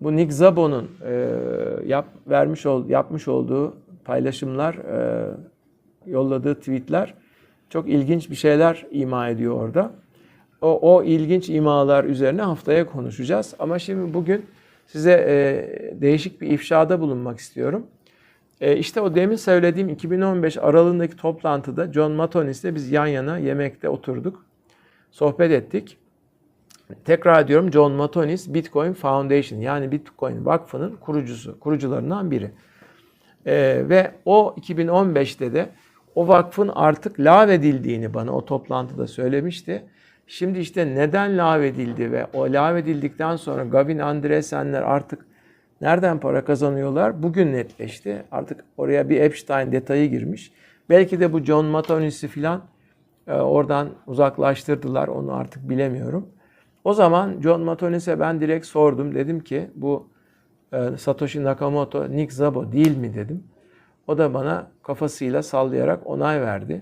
bu Nick Szabo'nun e, yap, vermiş ol, yapmış olduğu paylaşımlar, e, yolladığı tweetler çok ilginç bir şeyler ima ediyor orada. O, o ilginç imalar üzerine haftaya konuşacağız. Ama şimdi bugün size e, değişik bir ifşada bulunmak istiyorum. E, işte o demin söylediğim 2015 aralığındaki toplantıda John Matonis'le biz yan yana yemekte oturduk. Sohbet ettik. Tekrar diyorum John Matonis Bitcoin Foundation yani Bitcoin Vakfı'nın kurucusu, kurucularından biri. Ee, ve o 2015'te de o vakfın artık lağvedildiğini bana o toplantıda söylemişti. Şimdi işte neden lağvedildi ve o lağvedildikten sonra Gavin Andresenler artık nereden para kazanıyorlar bugün netleşti. Artık oraya bir Epstein detayı girmiş. Belki de bu John Matonis'i filan e, oradan uzaklaştırdılar onu artık bilemiyorum. O zaman John Matonis'e ben direkt sordum. Dedim ki bu e, Satoshi Nakamoto Nick Szabo değil mi dedim. O da bana kafasıyla sallayarak onay verdi.